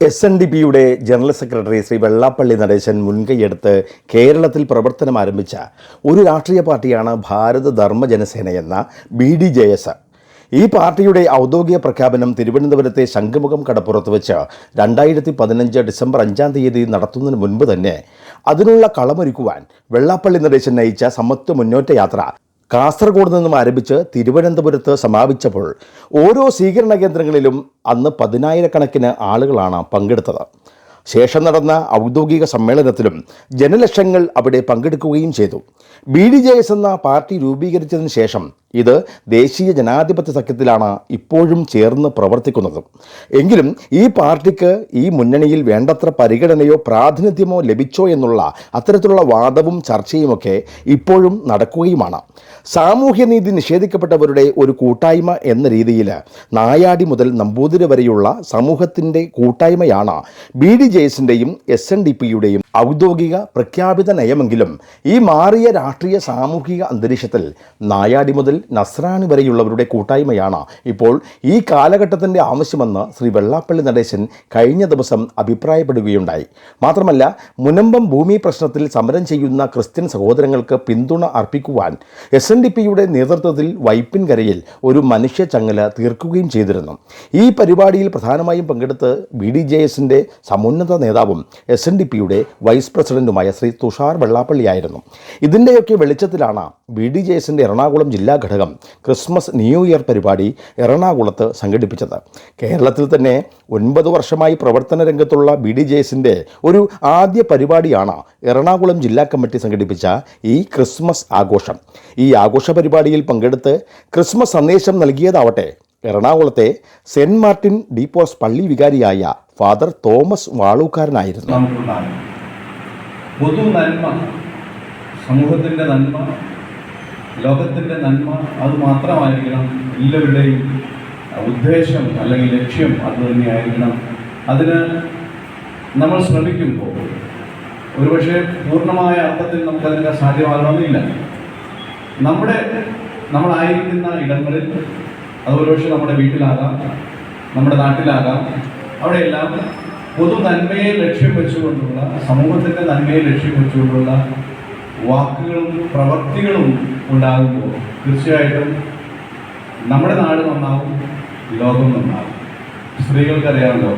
S N D പിയുടെ general secretary Shri Vellappally Natesan മുൻകൈയെടുത്ത് കേരളത്തിൽ പ്രവർത്തനം ആരംഭിച്ച ഒരു രാഷ്ട്രീയ പാർട്ടിയാണ് ഭാരത ധർമ്മ ജനസേന എന്ന ബി ഡി ജെ എസ്. ഈ പാർട്ടിയുടെ ഔദ്യോഗിക പ്രഖ്യാപനം തിരുവനന്തപുരത്തെ ശംഖുമുഖം കടപ്പുറത്ത് വെച്ച് രണ്ടായിരത്തി പതിനഞ്ച് ഡിസംബർ അഞ്ചാം തീയതി നടത്തുന്നതിന് മുൻപ് തന്നെ അതിനുള്ള കളമൊരുക്കുവാൻ വെള്ളാപ്പള്ളി നടേശൻ നയിച്ച സമത്വ മുന്നോറ്റ യാത്ര കാസർഗോഡ് നിന്നും ആരംഭിച്ച് തിരുവനന്തപുരത്ത് സമാപിച്ചപ്പോൾ ഓരോ സ്വീകരണ കേന്ദ്രങ്ങളിലും അന്ന് പതിനായിരക്കണക്കിന് ആളുകളാണ് പങ്കെടുത്തത്. ശേഷം നടന്ന ഔദ്യോഗിക സമ്മേളനത്തിലും ജനലക്ഷങ്ങൾ അവിടെ പങ്കെടുക്കുകയും ചെയ്തു. ബി ഡി ജെ എസ് എന്ന പാർട്ടി രൂപീകരിച്ചതിന് ശേഷം ഇത് ദേശീയ ജനാധിപത്യ സഖ്യത്തിലാണ് ഇപ്പോഴും ചേർന്ന് പ്രവർത്തിക്കുന്നത്. എങ്കിലും ഈ പാർട്ടിക്ക് ഈ മുന്നണിയിൽ വേണ്ടത്ര പരിഗണനയോ പ്രാതിനിധ്യമോ ലഭിച്ചോ എന്നുള്ള അത്തരത്തിലുള്ള വാദവും ചർച്ചയുമൊക്കെ ഇപ്പോഴും നടക്കുകയുമാണ്. സാമൂഹ്യനീതി നിഷേധിക്കപ്പെട്ടവരുടെ ഒരു കൂട്ടായ്മ എന്ന രീതിയിൽ നായാടി മുതൽ നമ്പൂതിരി വരെയുള്ള സമൂഹത്തിന്റെ കൂട്ടായ്മയാണ് ബി ഡി ജെ എസിന്റെയും എസ് എൻ ഡി പിയുടെയും ഔദ്യോഗിക പ്രഖ്യാപിത നയമെങ്കിലും ഈ മാറിയ രാഷ്ട്രീയ സാമൂഹിക അന്തരീക്ഷത്തിൽ നായാടി മുതൽ നസ്രാണി വരെയുള്ളവരുടെ കൂട്ടായ്മയാണ് ഇപ്പോൾ ഈ കാലഘട്ടത്തിന്റെ ആവശ്യമെന്ന് ശ്രീ വെള്ളാപ്പള്ളി നടേശൻ കഴിഞ്ഞ ദിവസം അഭിപ്രായപ്പെടുകയുണ്ടായി. മാത്രമല്ല മുനമ്പം ഭൂമി പ്രശ്നത്തിൽ സമരം ചെയ്യുന്ന ക്രിസ്ത്യൻ സഹോദരങ്ങൾക്ക് പിന്തുണ അർപ്പിക്കുവാൻ എസ് എൻ ഡി പിയുടെ നേതൃത്വത്തിൽ വൈപ്പിൻകരയിൽ ഒരു മനുഷ്യ ചങ്ങല തീർക്കുകയും ചെയ്തിരുന്നു. ഈ പരിപാടിയിൽ പ്രധാനമായും പങ്കെടുത്ത് ബി ഡി ജെ എസിന്റെ സമുന്നത നേതാവും എസ് എൻ ഡി പിയുടെ വൈസ് പ്രസിഡന്റുമായ ശ്രീ തുഷാർ വെള്ളാപ്പള്ളിയായിരുന്നു. ഇതിന്റെയൊക്കെ വെളിച്ചത്തിലാണ് ബി ഡി ജെ എസിന്റെ എറണാകുളം ജില്ലാ ഘടകം ക്രിസ്മസ് ന്യൂ ഇയർ പരിപാടി എറണാകുളത്ത് സംഘടിപ്പിച്ചത്. കേരളത്തിൽ തന്നെ ഒൻപത് വർഷമായി പ്രവർത്തന രംഗത്തുള്ള ബി ഡി ജെ എസിന്റെ ഒരു ആദ്യ പരിപാടിയാണ് എറണാകുളം ജില്ലാ കമ്മിറ്റി സംഘടിപ്പിച്ച ഈ ക്രിസ്മസ് ആഘോഷം. ഈ ആഘോഷ പരിപാടിയിൽ പങ്കെടുത്ത് ക്രിസ്മസ് സന്ദേശം നൽകിയതാവട്ടെ എറണാകുളത്തെ സെന്റ് മാർട്ടിൻ ഡീപ്പോസ് പള്ളി വികാരിയായ ഫാദർ തോമസ് വാളൂക്കാരനായിരുന്നു. പൊതു നന്മ സമൂഹത്തിന്റെ നന്മ ലോകത്തിന്റെ നന്മ അത് മാത്രമായിരിക്കണം. എല്ലാവരുടെയും ഉദ്ദേശം അല്ലെങ്കിൽ ലക്ഷ്യം അത് തന്നെയായിരിക്കണം. അതിന് നമ്മൾ ശ്രമിക്കുമ്പോൾ ഒരുപക്ഷെ പൂർണമായ അർത്ഥത്തിൽ നമുക്കതിന്റെ സാധ്യമാകണമെന്നില്ല. നമ്മുടെ നമ്മളായിരിക്കുന്ന ഇടങ്ങളിൽ അത് ഒരുപക്ഷെ നമ്മുടെ വീട്ടിലാകാം നമ്മുടെ നാട്ടിലാകാം. അവിടെയെല്ലാം പൊതു നന്മയെ ലക്ഷ്യം വെച്ചുകൊണ്ടുള്ള സമൂഹത്തിന്റെ നന്മയെ ലക്ഷ്യം വെച്ചുകൊണ്ടുള്ള വാക്കുകളും പ്രവൃത്തികളും ഉണ്ടാകുമ്പോൾ തീർച്ചയായിട്ടും നമ്മുടെ നാട് നന്നാവും ലോകം നന്നാവും. സ്ത്രീകൾക്കറിയാമല്ലോ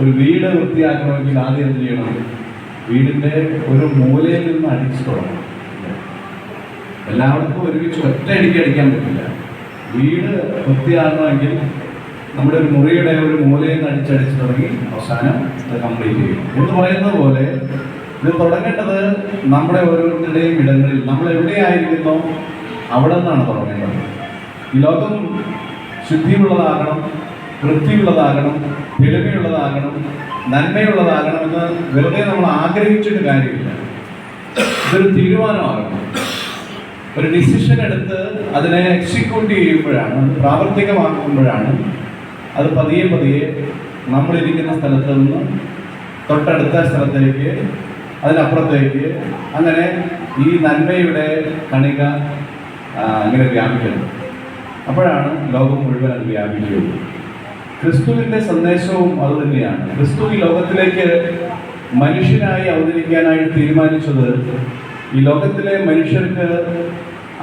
ഒരു വീട് വൃത്തിയാക്കണമെങ്കിൽ ആദ്യം എന്ത് ചെയ്യണം? വീടിന്റെ ഒരു മൂലയിൽ നിന്ന് അടിച്ചു തുടങ്ങണം. എല്ലാവർക്കും ഒരുമിച്ച് ഒറ്റ അടിക്കാൻ പറ്റില്ല. വീട് വൃത്തിയാകണമെങ്കിൽ നമ്മുടെ ഒരു മുറിയുടെ ഒരു മൂലയിൽ നിന്ന് അടിച്ചടിച്ച് തുടങ്ങി അവസാനം അത് കംപ്ലീറ്റ് ചെയ്യും. എന്ന് പറയുന്ന പോലെ ഇത് തുടങ്ങേണ്ടത് നമ്മുടെ ഓരോരുത്തരുടെയും ഇടങ്ങളിൽ നമ്മൾ എവിടെയായിരിക്കുന്നോ അവിടെ നിന്നാണ് തുടങ്ങേണ്ടത്. ഈ ലോകം ശുദ്ധിയുള്ളതാകണം വൃത്തിയുള്ളതാകണം എളിമയുള്ളതാകണം നന്മയുള്ളതാകണം എന്ന് വെറുതെ നമ്മൾ ആഗ്രഹിച്ചിട്ട് കാര്യമില്ല. ഇതൊരു തീരുമാനമാകണം. ഒരു ഡിസിഷൻ എടുത്ത് അതിനെ എക്സിക്യൂട്ട് ചെയ്യുമ്പോഴാണ് പ്രാവർത്തികമാക്കുമ്പോഴാണ് അത് പതിയെ പതിയെ നമ്മളിരിക്കുന്ന സ്ഥലത്ത് നിന്ന് തൊട്ടടുത്ത സ്ഥലത്തേക്ക് അതിനപ്പുറത്തേക്ക് അങ്ങനെ ഈ നന്മയുടെ കണിക ഇങ്ങനെ വ്യാപിക്കുന്നത് അപ്പോഴാണ് ലോകം മുഴുവൻ അത് വ്യാപിക്കുകയുള്ളൂ ക്രിസ്തുവിന്റെ സന്ദേശവും അതുതന്നെയാണ് ക്രിസ്തു ഈ ലോകത്തിലേക്ക് മനുഷ്യനായി അവതരിക്കാനായി തീരുമാനിച്ചത് ഈ ലോകത്തിലെ മനുഷ്യർക്ക്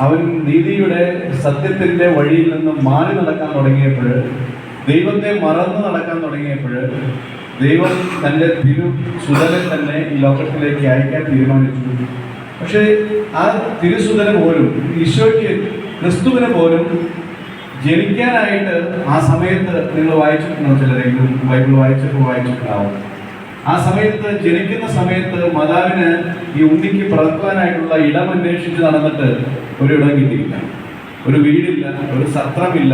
അവൻ നീതിയുടെ സത്യത്തിന്റെ വഴിയിൽ നിന്ന് മാറി നടക്കാൻ തുടങ്ങിയപ്പോൾ ദൈവത്തെ മറന്നു നടക്കാൻ തുടങ്ങിയപ്പോൾ ദൈവം തന്റെ തിരു സുതനെ തന്നെ ഈ ലോകത്തിലേക്ക് അയക്കാൻ തീരുമാനിച്ചു. പക്ഷേ ആ തിരുസുതന് പോലും ഈശോയ്ക്ക് ക്രിസ്തുവിന് പോലും ജനിക്കാനായിട്ട് ആ സമയത്ത് നിങ്ങൾ വായിച്ചിട്ടുണ്ടോ ചിലരെങ്കിലും ബൈബിൾ വായിച്ചപ്പോൾ വായിച്ചിട്ടുണ്ടാവും. ആ സമയത്ത് ജനിക്കുന്ന സമയത്ത് മാതാവിന് ഈ ഉണ്ണിക്ക് പിറക്കുവാനായിട്ടുള്ള ഇടം അന്വേഷിച്ച് നടന്നിട്ട് ഒരു ഇടം കിട്ടിയില്ല. ഒരു വീടില്ല ഒരു സത്രമില്ല.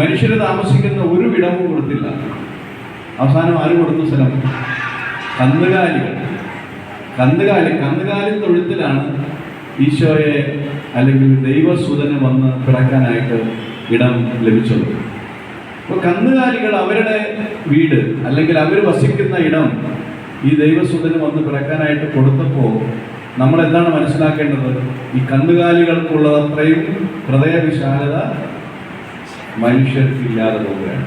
മനുഷ്യർ താമസിക്കുന്ന ഒരു ഇടവും കൊടുത്തില്ല. അവസാനം ആര് കൊടുത്തു സ്ഥലം? കന്നുകാലികൾ കന്നുകാലി കന്നുകാലി തൊഴുത്തിലാണ് ഈശോയെ അല്ലെങ്കിൽ ദൈവസുതന് വന്ന് പിറക്കാനായിട്ട് ഇടം ലഭിച്ചത്. അപ്പോൾ കന്നുകാലികൾ അവരുടെ വീട് അല്ലെങ്കിൽ അവർ വസിക്കുന്ന ഇടം ഈ ദൈവസുതന് വന്ന് പിറക്കാനായിട്ട് കൊടുത്തപ്പോൾ നമ്മൾ എന്താണ് മനസ്സിലാക്കേണ്ടത്? ഈ കന്നുകാലികൾക്കുള്ളതത്രയും ഹൃദയവിശാലത മനുഷ്യർക്കില്ലാതെ പോവുകയാണ്.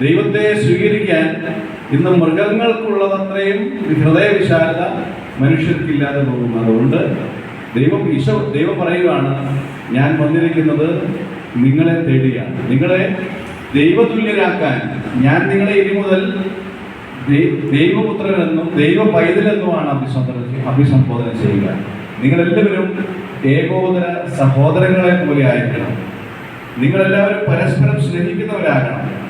ദൈവത്തെ സ്വീകരിക്കാൻ ഇന്ന് മൃഗങ്ങൾക്കുള്ളതത്രയും ഹൃദയവിശാലത മനുഷ്യർക്കില്ലാതെ പോകും. അതുകൊണ്ട് ദൈവം ഈശോ ദൈവം പറയുകയാണ് ഞാൻ വന്നിരിക്കുന്നത് നിങ്ങളെ തേടിയാണ്. നിങ്ങളെ ദൈവതുല്യരാക്കാൻ ഞാൻ നിങ്ങളെ ഇനി മുതൽ ദൈവപുത്രനെന്നും ദൈവ പൈതലെന്നുമാണ് അഭിസംബോധന അഭിസംബോധന ചെയ്യുക. നിങ്ങളെല്ലാവരും ഏകോദര സഹോദരങ്ങളെ പോലെ ആയിരിക്കണം. നിങ്ങളെല്ലാവരും പരസ്പരം സ്നേഹിക്കുന്നവരാകണം.